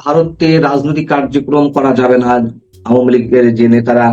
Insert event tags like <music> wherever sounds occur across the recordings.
ভারতে রাজনৈতিক কার্যক্রম করা যাবে না। আওয়ামী লীগের যে নেতারা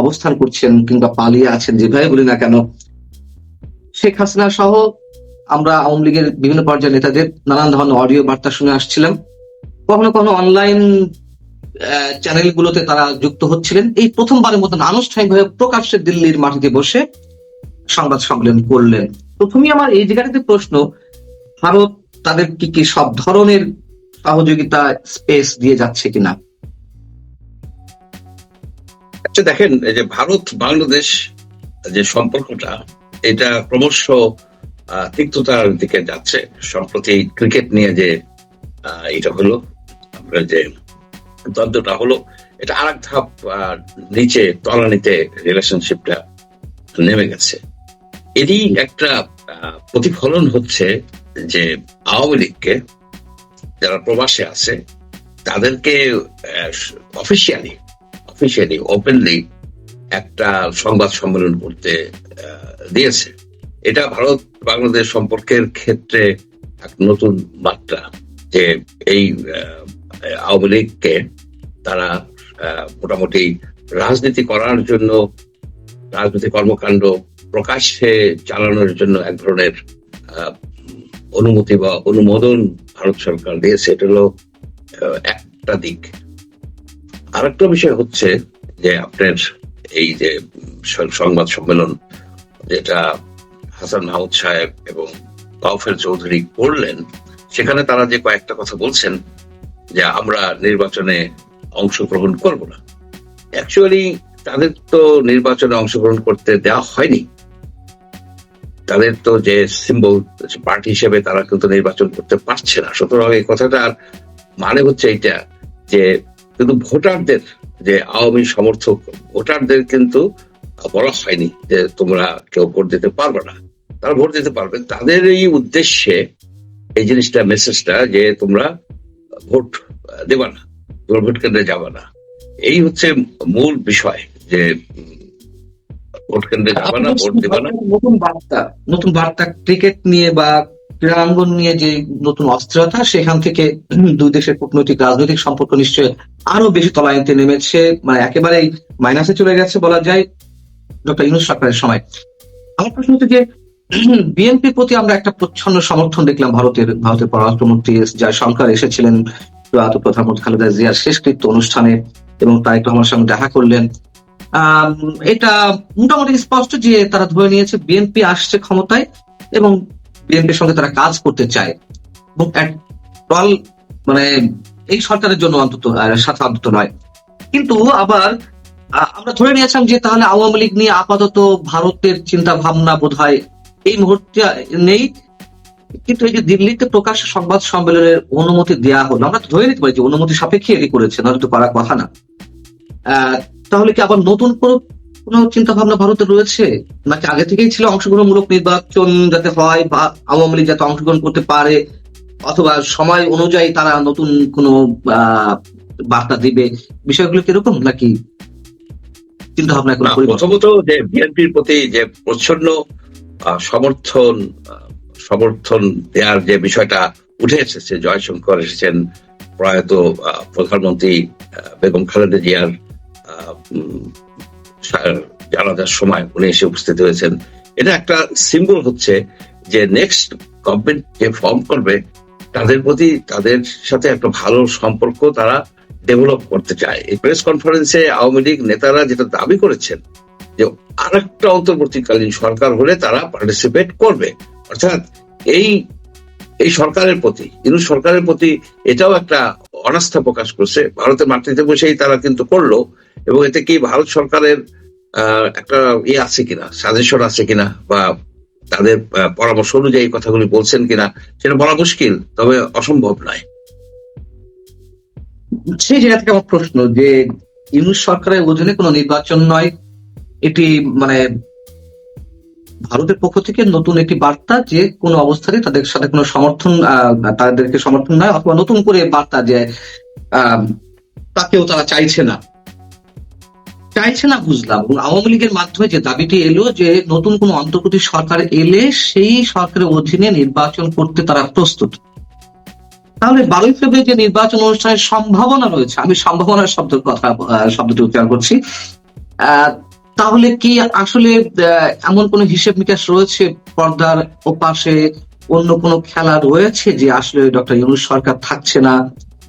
অবস্থান করছেন কিংবা পালিয়ে আছেন, যেভাবে বলি না কেন, শেখ হাসিনা সহ আমরা আওয়ামী লীগের বিভিন্ন পর্যায়ের নেতাদের নানান ধরনের অডিও বার্তা শুনে আসছিলাম। কখনো কখনো অনলাইন চ্যানেলগুলোতে তারা যুক্ত হচ্ছিলেন। এই প্রথমবারের মতন আনুষ্ঠানিকভাবে প্রকাশ্যে দিল্লির মাটিতে বসে সংবাদ সম্মেলন করলেন। প্রথমেই আমার এই জায়গাটাতে প্রশ্ন, ভারত তাদের কি কি সব ধরনের সহযোগিতা স্পেস দিয়ে যাচ্ছে কিনা? আচ্ছা দেখেন যে ভারত, বাংলাদেশ, যে সম্পর্কটা, এটা ক্রমশ তিক্ততার দিকে যাচ্ছে। সম্প্রতি ক্রিকেট নিয়ে যে এটা হলো, আমরা যে দ্বন্দ্বটা হলো, এটা আর এক ধাপ নিচে তলানিতে রিলেশনশিপটা নেমে গেছে। এরই একটা প্রতিফলন হচ্ছে যে আওয়ামী লীগকে যারা প্রবাসে আছে, তাদেরকে অফিসিয়ালি অফিসিয়ালি ওপেনলি একটা সংবাদ সম্মেলন করতে দিয়েছে। এটা ভারত বাংলাদেশ সম্পর্কের ক্ষেত্রে এক নতুন মাত্রা যে এই আওয়ামী লীগকে তারা মোটামুটি রাজনীতি করার জন্য, রাজনৈতিক কর্মকাণ্ড প্রকাশ্যে চালানোর জন্য এক ধরনের অনুমতি বা অনুমোদন ভারত সরকার দিয়েছে, এটা হলো একটা দিক। আরেকটা বিষয় হচ্ছে যে আপনার এই যে সংবাদ সম্মেলন, যেটা হাসান মাহমুদ সাহেব এবং কাউফের চৌধুরী করলেন, সেখানে তারা যে কয়েকটা কথা বলছেন যে আমরা নির্বাচনে অংশগ্রহণ করব না। অ্যাকচুয়ালি তাদের তো নির্বাচনে অংশগ্রহণ করতে দেওয়া হয়নি। তাদের তো যে সিম্বল পার্টি হিসেবে তারা কিন্তু নির্বাচন করতে পারছে না। সুতরাং এই কথাটার মানে হচ্ছে এইটা যে কিন্তু ভোটারদের, যে আওয়ামী সমর্থক ভোটারদের কিন্তু বলা হয়নি যে তোমরা কেউ ভোট দিতে পারবে না। তারা ভোট দিতে পারবে। তাদের এই উদ্দেশ্যে এই জিনিসটা মেসেজটা যে তোমরা ভোট দেবা না ভোট কেন্দ্রে যাবে না। এই হচ্ছে মূল বিষয় যে ভোট কেন্দ্রে যাবে না ভোট দেবা না? নতুন বার্তা নতুন বার্তা ক্রিকেট নিয়ে বা ক্রীড়াঙ্গন নিয়ে যে নতুন অস্থিরতা সেখান থেকে <clears throat> দুই দেশের কূটনৈতিক রাজনৈতিক সম্পর্ক নিশ্চয়ই আরও বেশি তলানিতে নেমেছে মানে একেবারেই মাইনাসে চলে গেছে বলা যায়। ডক্টর ইউনুস সরকারের সময়। আমার প্রশ্ন হচ্ছে যে <clears throat> বিএনপির প্রতি আমরা একটা প্রচ্ছন্ন সমর্থন দেখলাম ভারতের ভারতের পররাষ্ট্রমন্ত্রী এস জয়শঙ্কর এসেছিলেন প্রয়াত প্রধানমন্ত্রী খালেদা জিয়ার শেষকৃত্য অনুষ্ঠানে এবং তারেক রহমানের সঙ্গে দেখা করলেন। এটা মোটামুটি স্পষ্ট যে তারা ধরে নিয়েছে বিএনপি আসছে ক্ষমতায় এবং বিএনপির সঙ্গে তারা কাজ করতে চায়। মানে এই সরকারের জন্য অন্তত সাথে অন্তত নয়। কিন্তু আবার আমরা ধরে নিয়েছিলাম যে তাহলে আওয়ামী লীগ নিয়ে আপাতত ভারতের চিন্তা ভাবনা বোধ হয় এই মুহূর্তে নেই। কিন্তু এই যে দিল্লিতে প্রকাশ্য সংবাদ সম্মেলনের অনুমতি দেওয়া হলো, আমরা ধরে নিতে পারি যে অনুমতি সাপেক্ষে এটি করেছে, নয়তো করার কথা না। তাহলে কি আবার নতুন কোনো কোনো চিন্তা ভাবনা ভারতে রয়েছে? নাকি আগে থেকেই ছিল অংশগ্রহণমূলক নির্বাচন যাতে হয় বা আওয়ামী লীগ যাতে অংশগ্রহণ করতে পারে? অথবা সময় অনুযায়ী তারা নতুন কোনো বার্তা দিবে? বিষয়গুলো কীরকম নাকি চিন্তা ভাবনা প্রথমত যে বিএনপির প্রতি যে প্রচ্ছন্ন সমর্থন সমর্থন দেওয়ার যে বিষয়টা উঠে এসেছে জয়শঙ্কর এসেছেন প্রয়াত প্রধানমন্ত্রী বেগম খালেদা জিয়ার জানাজার সময় উনি এসে উপস্থিত হয়েছেন। এটা একটা সিম্বল হচ্ছে যে নেক্সট গভর্নমেন্ট যে ফর্ম করবে, তাদের প্রতি তাদের সাথে একটা ভালো সম্পর্ক তারা ডেভেলপ করতে চায়। এই প্রেস কনফারেন্সে আওয়ামী লীগ নেতারা যেটা দাবি করেছেন, যে আরেকটা অন্তর্বর্তীকালীন সরকার হলে তারা পার্টিসিপেট করবে। অর্থাৎ এই এই সরকারের প্রতি ইনু সরকারের প্রতি এটাও একটা অনাস্থা প্রকাশ করছে। ভারতের মাটিতে বসেই তারা কিন্তু করল। এবং এতে কি ভারত সরকারের একটা ইয়ে আছে কিনা সাজেশন আছে কিনা, বা তাদের পরামর্শ অনুযায়ী কথাগুলি বলছেন কিনা, সেটা বলা মুশকিল, তবে অসম্ভব নয়। সেই জায়গা থেকে আমার প্রশ্ন, যে ইউনুস সরকারের অধীনে কোনো নির্বাচন নয়, এটি মানে ভারতের পক্ষ থেকে নতুন একটি বার্তা যে কোনো অবস্থাতে তাদের সাথে কোনো সমর্থন তাদেরকে সমর্থন নয়, অথবা নতুন করে বার্তা যে তাকেও তারা চাইছে না। চাইছে না বুঝলাম। আওয়ামী লীগের মাধ্যমে যে দাবিটি এলো যে নতুন কোন অন্তর্বর্তী সরকার এলে সেই সরকারের অধীনে নির্বাচন করতে তারা প্রস্তুত। তাহলে বারোই ফেব্রুয়ারি যে নির্বাচন অনুষ্ঠানের সম্ভাবনা রয়েছে, আমি সম্ভাবনার শব্দের কথা শব্দটি উচ্চারণ করছি। তাহলে কি আসলে এমন কোন হিসেব নিকাশ রয়েছে পর্দার ওপাশে? অন্য কোনো খেলা রয়েছে যে আসলে ডক্টর ইউনুস সরকার থাকছে না?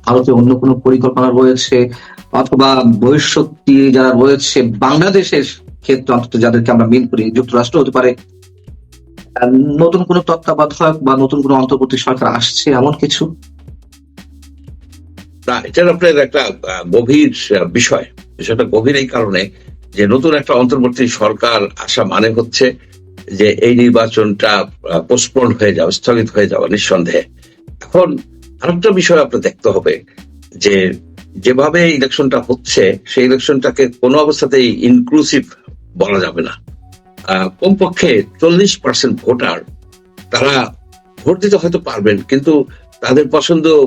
ভারতে অন্য কোনো পরিকল্পনা রয়েছে অথবা ভবিষ্যৎ যারা রয়েছে বাংলাদেশের ক্ষেত্রে অন্তত যাদেরকে আমরা মিন করি যুক্তরাষ্ট্র হতে পারে নতুন কোনো তত্ত্বাবধায়ক বা নতুন কোনো অন্তর্বর্তী সরকার আসছে এমন কিছু? না এটার আপনার একটা গভীর বিষয়। বিষয়টা গভীর এই কারণে যে নতুন একটা অন্তর্বর্তী সরকার আসা মানে হচ্ছে যে এই নির্বাচনটা পোস্টপোন হয়ে যাওয়া, স্থগিত হয়ে যাওয়া নিঃসন্দেহে। এখন আরেকটা বিষয় আপনার দেখতে হবে যে যেভাবে ইলেকশনটা হচ্ছে, সেই ইলেকশনটাকে কোনো অবস্থাতেই ইনক্লুসিভ বলা যাবে না। কমপক্ষে চল্লিশ পার্সেন্ট ভোটার, তারা ভোট দিতে হয়তো পারবেন, কিন্তু তাদের পছন্দ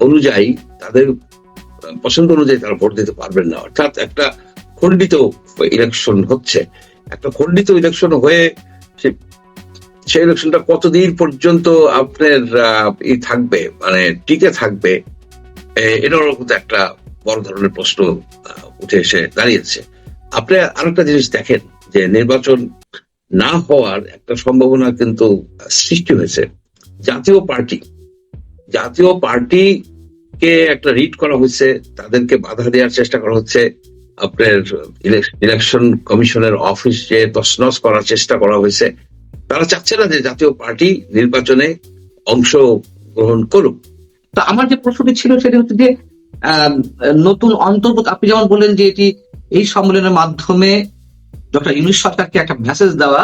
অনুযায়ী, তাদের পছন্দ অনুযায়ী তারা ভোট দিতে পারবেন না। অর্থাৎ একটা খণ্ডিত ইলেকশন হচ্ছে। একটা খণ্ডিত ইলেকশন হয়ে সে- সেই ইলেকশনটা কতদিন পর্যন্ত আপনার ই থাকবে মানে টিকে থাকবে, এ- এটারও কিন্তু একটা বড় ধরনের প্রশ্ন উঠে এসে দাঁড়িয়েছে। আপনি আরেকটা জিনিস দেখেন, যে নির্বাচন না হওয়ার একটা সম্ভাবনা কিন্তু সৃষ্টি হয়েছে। জাতীয় পার্টি জাতীয় পার্টি কে একটা রিড করা হয়েছে, তাদেরকে বাধা দেওয়ার চেষ্টা করা হচ্ছে, আপনার ইলেকশন কমিশনের অফিস যে তছনছ করার চেষ্টা করা হয়েছে। তারা চাচ্ছে না যে জাতীয় পার্টি নির্বাচনে অংশ গ্রহণ করুক। তো আমার যে প্রশ্নটি ছিল সেটি হচ্ছে যে নতুন অন্তর্গত আপনি যেমন বললেন যে এটি এই সম্মেলনের মাধ্যমে ডক্টর ইউনুস সরকারকে একটা মেসেজ দেওয়া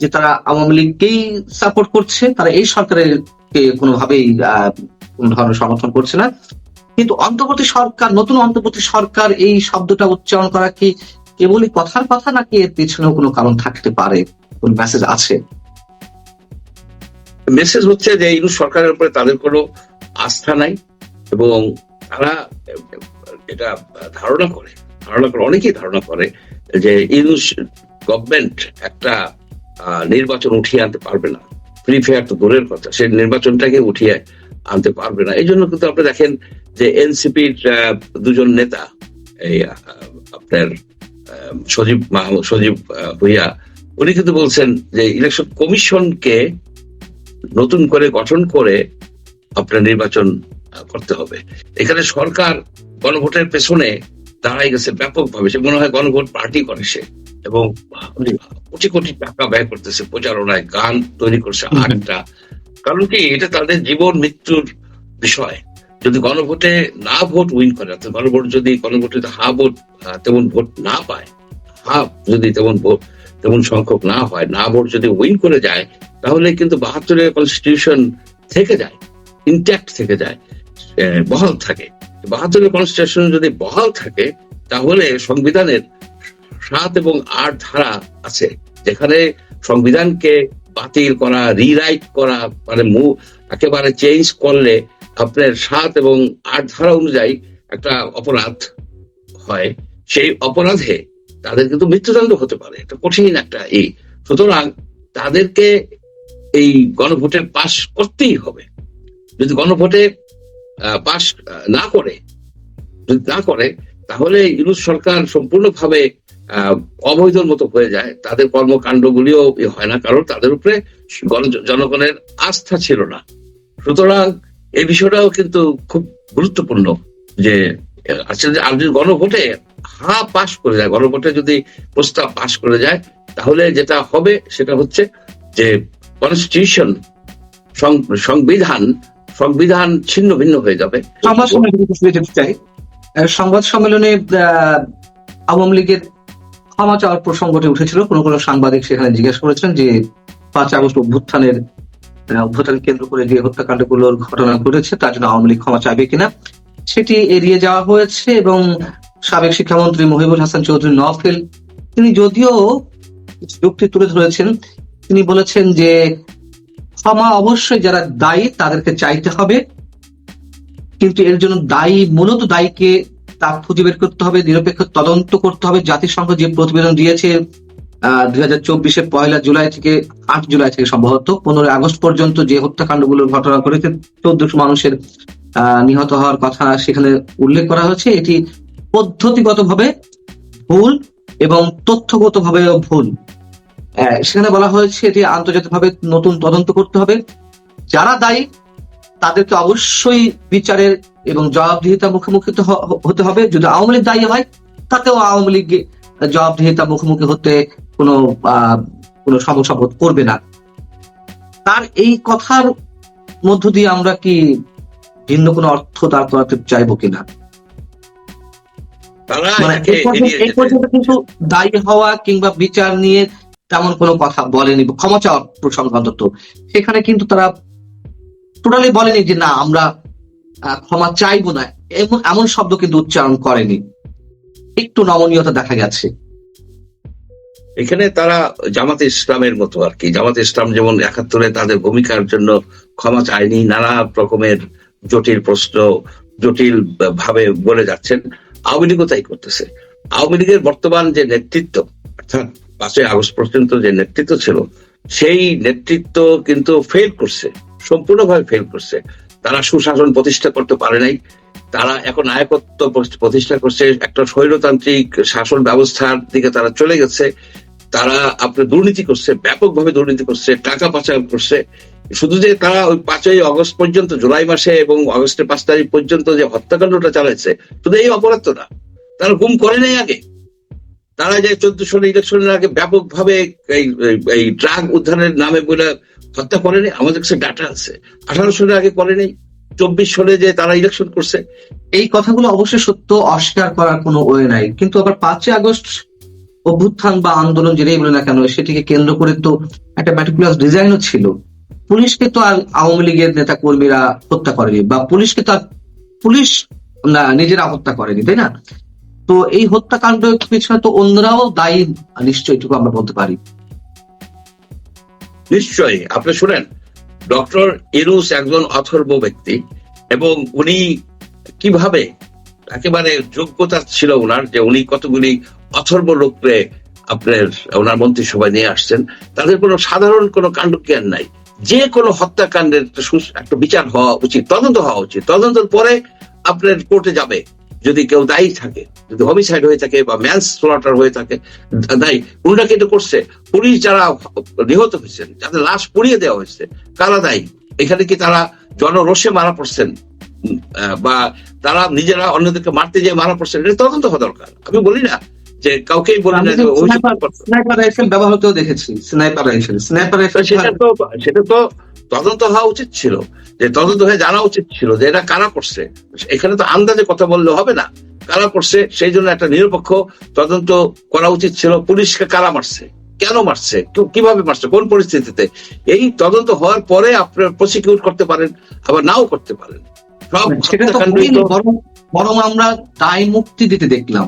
যে তারা আওয়ামী লীগকেই সাপোর্ট করছে, তারা এই সরকারের কোনোভাবেই কোন ধরনের সমর্থন করছে না। কিন্তু অন্তর্বর্তী সরকার, নতুন অন্তর্বর্তী সরকার এই শব্দটা উচ্চারণ করা কি কেবলই কথার কথা নাকি এর পেছনেও কোনো কারণ থাকতে পারে? কোন মেসেজ আছে? মেসেজ হচ্ছে যে ইউনুস সরকারের উপরে তাদের কোনো আস্থা নাই এবং তারা এটা ধারণা করে ধারণা করে, অনেকেই ধারণা করে যে ইউনুস গভর্নমেন্ট একটা নির্বাচন উঠিয়ে আনতে পারবে না। ফ্রি ফেয়ার তো দূরের কথা সেই নির্বাচনটাকে উঠিয়ে আনতে পারবে না। এই জন্য কিন্তু আপনি দেখেন যে এনসিপির দুজন নেতা, এই আপনার সজীব মাহমুদ সজীব ভুইয়া উনি কিন্তু বলছেন যে ইলেকশন কমিশনকে নতুন করে গঠন করে আপনার নির্বাচন করতে হবে। এখানে সরকার গণভোটের পেছনে দাঁড়াই গেছে ব্যাপকভাবে। সে মনে হয় গণভোট পার্টি করে সে। এবং কোটি কোটি টাকা ব্যয় করতেছে প্রচারণায় গান তৈরি করছে। আটটা। কারণ কি এটা তাদের জীবন মৃত্যুর বিষয়। যদি গণভোটে না ভোট উইন করে অর্থাৎ গণভোট যদি গণভোটে হা ভোট তেমন ভোট না পায় হা যদি তেমন ভোট তেমন সংখ্যক না হয়, না ভোট যদি উইন করে যায়, তাহলে কিন্তু বাহাত্তরের কনস্টিটিউশন থেকে যায় ইনট্যাক্ট থেকে যায় বহাল থাকে। বাহাত্তরের কনস্টিটিউশন যদি বহাল থাকে, তাহলে সংবিধানের সাত এবং আট ধারা আছে, যেখানে সংবিধানকে বাতিল করা রিরাইট করা মানে মু- একেবারে চেঞ্জ করলে আপনার সাত এবং আট ধারা অনুযায়ী একটা অপরাধ হয়। সেই অপরাধে তাদের কিন্তু মৃত্যুদণ্ড হতে পারে, এটা কঠিন একটা এই সুতরাং তাদেরকে এই গণভোটে পাশ করতেই হবে। যদি গণভোটে পাশ না করে, যদি না করে, তাহলে ইউনুস সরকার সম্পূর্ণভাবে অবৈধর মতো হয়ে যায়। তাদের কর্মকাণ্ডগুলিও হয় না, কারণ তাদের উপরে গণ- জনগণের আস্থা ছিল না। সুতরাং এই বিষয়টাও কিন্তু খুব গুরুত্বপূর্ণ যে আসলে আর যদি গণভোটে হা পাশ করে যায়, গণভোটে যদি প্রস্তাব পাশ করে যায়, তাহলে যেটা হবে সেটা হচ্ছে যে কনস্টিটিউশন সংবিধান সংবিধান ছিন্ন ভিন্ন হয়ে যাবে। সংবাদ সম্মেলনে আওয়ামী লীগের ক্ষমা চাওয়ার প্রসঙ্গটি উঠেছিল। কোন কোন সাংবাদিক সেখানে জিজ্ঞেস করেছেন যে পাঁচ আগস্ট অভ্যুত্থানের অভ্যুত্থান কেন্দ্র করে যে হত্যাকাণ্ডগুলোর ঘটনা ঘটেছে, তার জন্য আওয়ামী লীগ ক্ষমা চাইবে কিনা, সেটি এড়িয়ে যাওয়া হয়েছে এবং সাবেক শিক্ষামন্ত্রী মহিবুল হাসান চৌধুরী নফেল তিনি যদিও যুক্তি তুলে ধরেছেন, তিনি বলেছেন যে ক্ষমা অবশ্যই যারা দায়ী তাদেরকে চাইতে হবে, কিন্তু এর জন্য দায়ী, মূলত দায়ীকে তা খুঁজে বের করতে হবে, নিরপেক্ষ তদন্ত করতে হবে। জাতিসংঘ যে প্রতিবেদন দিয়েছে দুই হাজার চব্বিশে পয়লা জুলাই থেকে আট জুলাই থেকে সম্ভবত, পনেরোই আগস্ট পর্যন্ত যে হত্যাকাণ্ডগুলোর ঘটনা করেছে চোদ্দশো মানুষের নিহত হওয়ার কথা সেখানে উল্লেখ করা হয়েছে। এটি পদ্ধতিগতভাবে ভুল এবং তথ্যগতভাবেও ভুল। সেখানে বলা হয়েছে এটি আন্তর্জাতিকভাবে নতুন তদন্ত করতে হবে। যারা দায়ী তাদেরকে অবশ্যই বিচারের এবং জবাবদিহিতা মুখোমুখি হতে হবে। যদি আওয়ামী লীগ দায়ী হয়, তাতেও আওয়ামী লীগ জবাবদিহিতা মুখোমুখি হতে কোনো কোনো সমস্যা বোধ করবে না। তার এই কথার মধ্য দিয়ে আমরা কি ভিন্ন কোনো অর্থ দাঁড় করাতে চাইব কিনা? মানে এই পর্যন্ত- কিন্তু দায়ী হওয়া কিংবা বিচার নিয়ে তেমন কোনো কথা বলেনি ক্ষমা চাওয়ার প্রসঙ্গ অন্তত সেখানে কিন্তু তারা টোটালি বলেনি যে না আমরা ক্ষমা চাইব না। এমন এমন শব্দ কিন্তু উচ্চারণ করেনি। একটু নমনীয়তা দেখা গেছে। এখানে তারা জামাতে ইসলামের মতো আর কি। জামাতে ইসলাম যেমন একাত্তরে তাদের ভূমিকার জন্য ক্ষমা চায়নি নানা রকমের জটিল প্রশ্ন জটিল ভাবে বলে যাচ্ছেন। আওয়ামী লীগও তাই করতেছে। আওয়ামী লীগের বর্তমান যে নেতৃত্ব, অর্থাৎ পাঁচই আগস্ট পর্যন্ত যে নেতৃত্ব ছিল, সেই নেতৃত্ব কিন্তু ফেল করছে, সম্পূর্ণভাবে ফেল করছে। তারা সুশাসন প্রতিষ্ঠা করতে পারে নাই, তারা এখন নায়কত্ব প্রতিষ্ঠা করছে, একটা স্বৈরতান্ত্রিক শাসন ব্যবস্থার দিকে তারা চলে গেছে। তারা আপনার দুর্নীতি করছে, ব্যাপকভাবে দুর্নীতি করছে, টাকা পাচার করছে। শুধু যে তারা ওই পাঁচই অগস্ট পর্যন্ত, জুলাই মাসে এবং অগস্টের পাঁচ তারিখ পর্যন্ত যে হত্যাকাণ্ডটা চালাচ্ছে, শুধু এই অপরাধ তো না। তারা গুম করে নাই আগে। তারা যে চোদ্দ সালে ইলেকশনের আগে ব্যাপকভাবে এই ড্রাগ উদ্ধারের নামে বলে হত্যা করেনি আমাদের কাছে ডাটা আছে। আঠারো সালের আগে করেনি চব্বিশ সালে যে তারা ইলেকশন করছে। এই কথাগুলো অবশ্যই সত্য, অস্বীকার করার কোনো ওয়ে নাই। কিন্তু আবার পাঁচই আগস্ট অভ্যুত্থান বা আন্দোলন যেটাই বলে না কেন, সেটিকে কেন্দ্র করে তো একটা ম্যাটিকুলাস ডিজাইনও ছিল। পুলিশকে তো আর আওয়ামী লীগের নেতা কর্মীরা হত্যা করেনি, বা পুলিশকে তো পুলিশ নিজেরা হত্যা করেনি, তাই না? তো এই হত্যাকাণ্ড পিছনে তো অন্যরাও দায়ী, নিশ্চয়ই এটুকু আমরা বলতে পারি। নিশ্চয়ই, আপনি শুনেন, ডক্টর ইরুস একজন অথর্ব ব্যক্তি, এবং উনি কীভাবে একেবারে যোগ্যতা ছিল ওনার, যে উনি কতগুলি অথর্ব লোককে আপনার, ওনার মন্ত্রিসভায় নিয়ে আসছেন, তাদের কোনো সাধারণ কোনো কাণ্ড জ্ঞান নাই। যে কোনো হত্যাকাণ্ডের একটা বিচার হওয়া উচিত, তদন্ত হওয়া উচিত। তদন্তের পরে আপনার কোর্টে যাবে, যদি কেউ দায়ী থাকে, যদি হোমিসাইড হয়ে থাকে বা ম্যান্স স্লটার হয়ে থাকে, দায়ী। উনারা কিন্তু করছে। পুলিশ যারা নিহত হয়েছেন, যাদের লাশ পুড়িয়ে দেওয়া হয়েছে, কারা দায়ী? এখানে কি তারা জনরোষে মারা পড়ছেন? বা তারা নিজেরা অন্যদেরকে মারতে যেয়ে মারা পড়ছেন? এটা তদন্ত হওয়া দরকার। আমি বলি না যে কাউকেই বলি না যে অভিযোগ করতে। স্নাইপার রাইফেল ব্যবহার হতেও দেখেছি স্নাইপার রাইফেল। স্নাইপার রাইফেল সেটা তো সেটা তো তদন্ত হওয়া উচিত ছিল। যে তদন্ত হয়ে জানা উচিত ছিল যে এটা কারা করছে। এখানে তো আন্দাজে কথা বললে হবে না। কারা করছে সেই জন্য একটা নিরপেক্ষ তদন্ত করা উচিত ছিল। পুলিশকে কারা মারছে? কেন মারছে? কীভাবে মারছে? কোন পরিস্থিতিতে? এই তদন্ত হওয়ার পরে আপনার প্রসিকিউট করতে পারেন আবার নাও করতে পারেন। বরং আমরা দায় মুক্তি দিতে দেখলাম।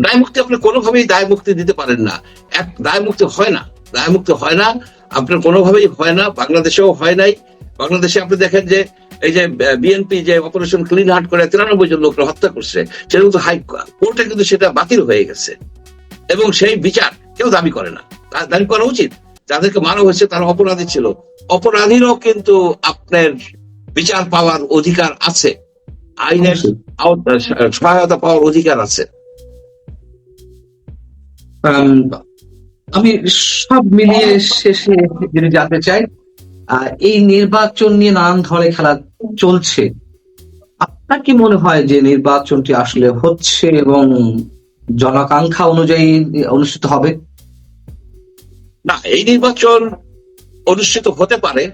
দায় মুক্তি আপনি কোনোভাবেই দায় মুক্তি দিতে পারেন না। এক দায় মুক্তি হয় না। দায় মুক্তি হয় না আপনার কোনোভাবেই হয় না বাংলাদেশেও হয় নাই। বাংলাদেশে আপনি দেখেন যে এই যে বিএনপি যে অপারেশন ক্লিন হার্ট করে তিরানব্বই জন লোকরা হত্যা করছে সেটা কিন্তু হাই কোর্টে কিন্তু সেটা বাতিল হয়ে গেছে। এবং সেই বিচার কেউ দাবি করে না। দাবি করা উচিত। যাদেরকে মারা হয়েছে তারা অপরাধী ছিল। অপরাধীরও কিন্তু আপনার বিচার পাওয়ার অধিকার আছে। আইনের সহায়তা পাওয়ার অধিকার আছে। আম, সব মিলিয়ে শেষে যদি জানতে চাই এই নির্বাচন নিয়ে নানান ধরনের খেলা চলছে। আপনার কি মনে হয় যে নির্বাচনটি আসলে হচ্ছে এবং জনাকাঙ্ক্ষা অনুযায়ী অনুষ্ঠিত হবে? না এই নির্বাচন অনুষ্ঠিত হতে পারে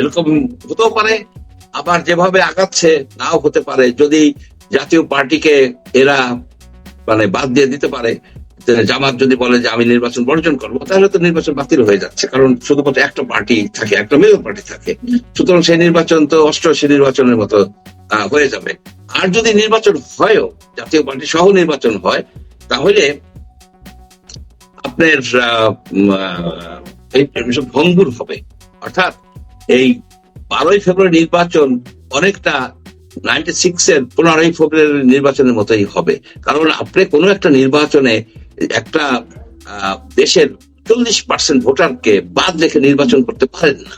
এরকম হতেও পারে। আবার যেভাবে আগাচ্ছে নাও হতে পারে। যদি জাতীয় পার্টিকে এরা মানে বাদ দিয়ে দিতে পারে জামাত যদি বলে যে আমি নির্বাচন বর্জন করব, তাহলে তো নির্বাচন বাতিল হয়ে যাচ্ছে। কারণ শুধুমাত্র একটা পার্টি থাকে, একটা মেজর পার্টি থাকে। সুতরাং সেই নির্বাচন তো অষ্টআশি নির্বাচনের মতো হয়ে যাবে। আর যদি নির্বাচন হয়ও, জাতীয় পার্টি সহ নির্বাচন হয়, তাহলে আপনার এই ভঙ্গুর হবে। অর্থাৎ এই বারোই ফেব্রুয়ারি নির্বাচন অনেকটা নাইনটি সিক্স এর পনেরোই ফেব্রুয়ারি নির্বাচনের মতোই হবে। কারণ আপনি কোনো একটা নির্বাচনে একটা দেশের চল্লিশ পার্সেন্ট ভোটারকে বাদ রেখে নির্বাচন করতে পারেন না।